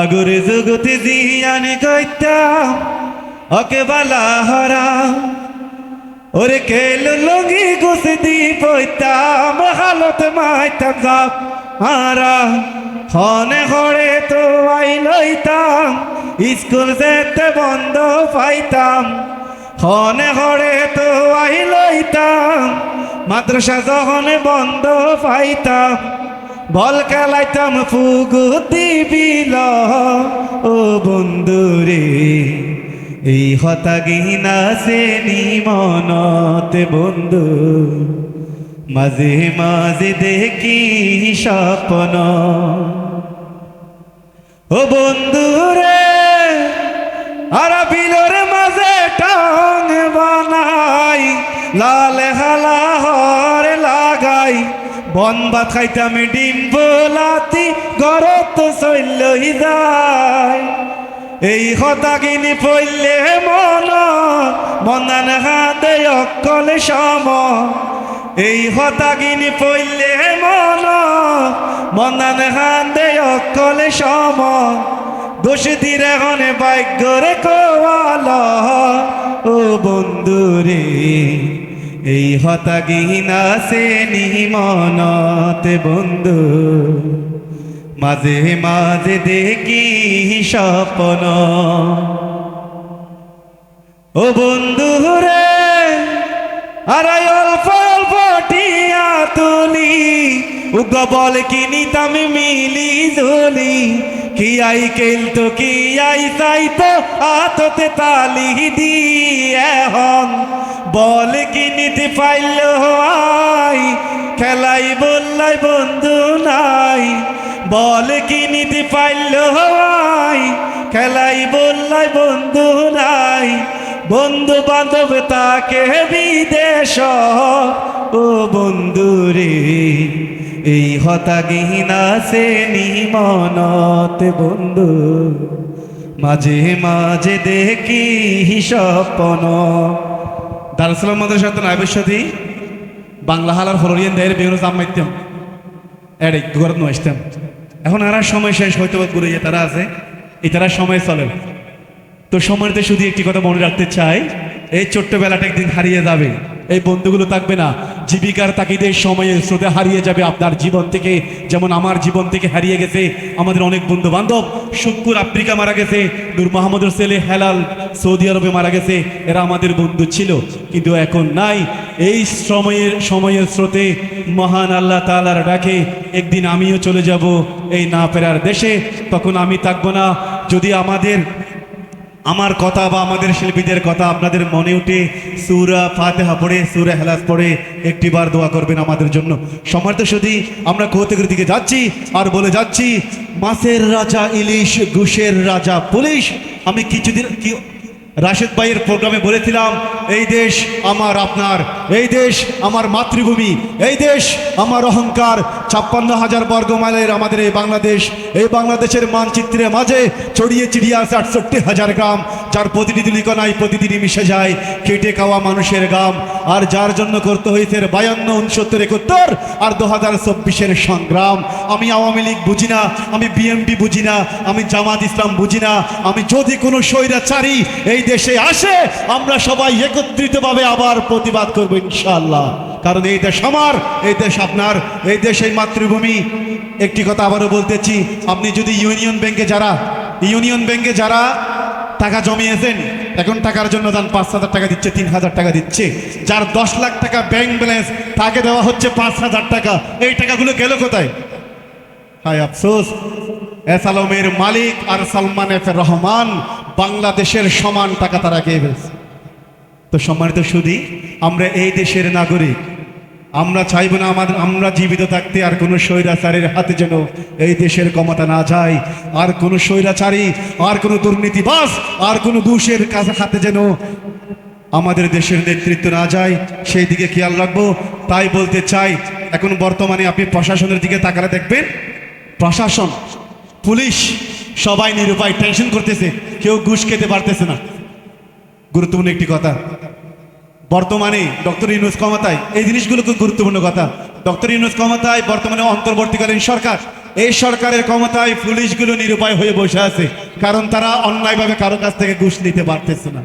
আগরে জগতে জিয়ানি কইতাম ওকে বালা হরা ওরে কেল লঙ্গি গুছে দি পইতাম হালত মাইতাম যাপ হারা হনে ঘরে তো আই লইতাম, স্কুল যেতে বন্ধ পাইতাম। হনে ঘরে তো আই লইতাম, মাদ্রাসা যখন বন্ধ পাইতাম। বল খেলাইতাম ফুগুতি বিল ও বন্ধুরে এই হতাগিনা শ্রেণি মনতে বন্ধু। মাঝে মাঝে দেখি স্বপ্ন। ও বন্ধুরে আর বিলর মাঝে টং বানাই, লাল হালা হর লাগাই বন ভাত খাইতাম, ডিম বোলাতি, গরত চলই যায় এই হতাগিনি পড়লে মন, মনান হাতে অকলে সম। এই হতাগিনি পড়লে মন, মনান হাতে অকলে সম। দোষ দিরে হনে ভাগ্যরে কোয়াল ও বন্ধুরে এই হতাগিনা সে মনতে বন্ধু। মাঝে মাঝে দেখি স্বপ্ন। ও বন্ধু রে আর অল্প অল্প টিয়া তুলি উগ বল কিনি তামি মিলি ঝুলি কি আই কেল তো, কি আই তাই তো, আততে তালি দি এখন বল কিনিতে পাইল আই খেলাই বললাই বন্ধু নাই। বল কিনিতে পাইল আই খেলাই বললাই বন্ধু নাই। বন্ধু বান্ধব তাকে বিদেশ, ও বন্ধু রে, এই হতাগিনা সে মনতে বন্ধু। মাঝে মাঝে দেখি স্বপ্ন দারুসালাম মাদ্রাসা তো নাইবের সাথে বাংলা হালার ফলোরিয়ান দেয়ের বিভিন্ন জাম মাইতাম এড়ে ঘর আসতাম। এখন আর সময় শেষ হয়তো ঘুরে যে তারা আছে, এই তারা সময় চলে তো সময়তে শুধু একটি কথা মনে রাখতে চাই, এই ছোট্টবেলাটা একদিন হারিয়ে যাবে। এই বন্ধুগুলো থাকবে না জীবিকার তাকিদের সময়ে স্রোতে হারিয়ে যাবে আপনার জীবন থেকে। যেমন আমার জীবন থেকে হারিয়ে গেছে আমাদের অনেক বন্ধু বান্ধব শুক্কুর আফ্রিকা মারা গেছে, নূর মোহাম্মদুর সেলে হেলাল সৌদি আরবে মারা গেছে, এরা আমাদের বন্ধু ছিল, কিন্তু এখন নাই। এই সময়ের সময়ের স্রোতে মহান আল্লাহ তালার ডাকে একদিন আমিও চলে যাব এই না ফেরার দেশে। তখন আমি থাকব না। যদি আমাদের আমার কথা বা আমাদের শিল্পীদের কথা আপনাদের মনে উঠে সুরা ফাতেহা পড়ে, সুরা হেলাস পড়ে একটিবার দোয়া করবেন আমাদের জন্য। সমর্থ শুধু আমরা কৌতুকের দিকে যাচ্ছি? আর বলে যাচ্ছি, মাছের রাজা ইলিশ, ঘুষের রাজা পুলিশ। আমি কিছুদিন কি রাশেদ ভাইয়ের প্রোগ্রামে বলেছিলাম, এই দেশ আমার আপনার, এই দেশ আমার মাতৃভূমি, এই দেশ আমার অহংকার। ছাপ্পান্ন হাজার বর্গ মাইলের আমাদের এই বাংলাদেশ, এই বাংলাদেশের মানচিত্রের মাঝে ছড়িয়ে চিড়িয়া আছে আটষট্টি হাজার গ্রাম। যার প্রতিটি দুলিকনায় প্রতিদিনই মিশে যায়। কেটে খাওয়া মানুষের গাম। আর যার জন্য করতে হয়েছে বায়ান্ন, উনসত্তর, একাত্তর আর দু হাজার চব্বিশের সংগ্রাম। আমি আওয়ামী লীগ বুঝি না, আমি বিএমপি বুঝি না, আমি জামাত ইসলাম বুঝি না। আমি যদি কোনো স্বৈরাচারী এই দেশে আসে, আমরা সবাই একত্রিতভাবে আবার প্রতিবাদ করব ইনশাআল্লাহ। কারণ এই দেশ আমার, এই দেশ আপনার, এই দেশ এই মাতৃভূমি। একটি কথা আবারও বলতেছি, আপনি যদি ইউনিয়ন ব্যাংকে যারা, ইউনিয়ন ব্যাংকে যারা টাকা জমিয়েছেন। এখন টাকার জন্য যান পাঁচ হাজার টাকা দিচ্ছে, তিন হাজার টাকা দিচ্ছে। যার দশ লাখ টাকা ব্যাংক ব্যালেন্স তাকে দেওয়া হচ্ছে পাঁচ হাজার টাকা। এই টাকাগুলো গেল কোথায়? হায় আফসোস। এস আলমের মালিক আর সালমান এফ রহমান বাংলাদেশের সমান টাকা তারা গিয়ে ফেলছে। তো সম্মানিত সুদী আমরা এই দেশের নাগরিক আমরা চাইব না আমাদের, আমরা জীবিত থাকতে আর কোনো স্বৈরাচারের হাতে যেন এই দেশের ক্ষমতা না যায়। আর কোনো স্বৈরাচারী, আর কোনো দুর্নীতিবাস আর কোনো ঘুষের কাছে হাতে যেন আমাদের দেশের নেতৃত্ব না যায়, সেই দিকে খেয়াল রাখব। তাই বলতে চাই, এখন বর্তমানে আপনি প্রশাসনের দিকে তাকালে দেখবেন, প্রশাসন, পুলিশ সবাই নিরুপায়, টেনশন করতেছে, কেউ ঘুষ খেতে পারতেছে না। গুরুত্বপূর্ণ একটি কথা বর্তমানে ডক্টর ইউনুস ক্ষমতায়, এই জিনিসগুলো খুব গুরুত্বপূর্ণ কথা। ডক্টর ইউনুস ক্ষমতায় বর্তমানে অন্তর্বর্তীকালীন সরকার, এই সরকারের ক্ষমতায় পুলিশগুলো নিরুপায় হয়ে বসে আছে, কারণ তারা অন্যায়ভাবে কারও কাছ থেকে ঘুষ নিতে পারতেছে না।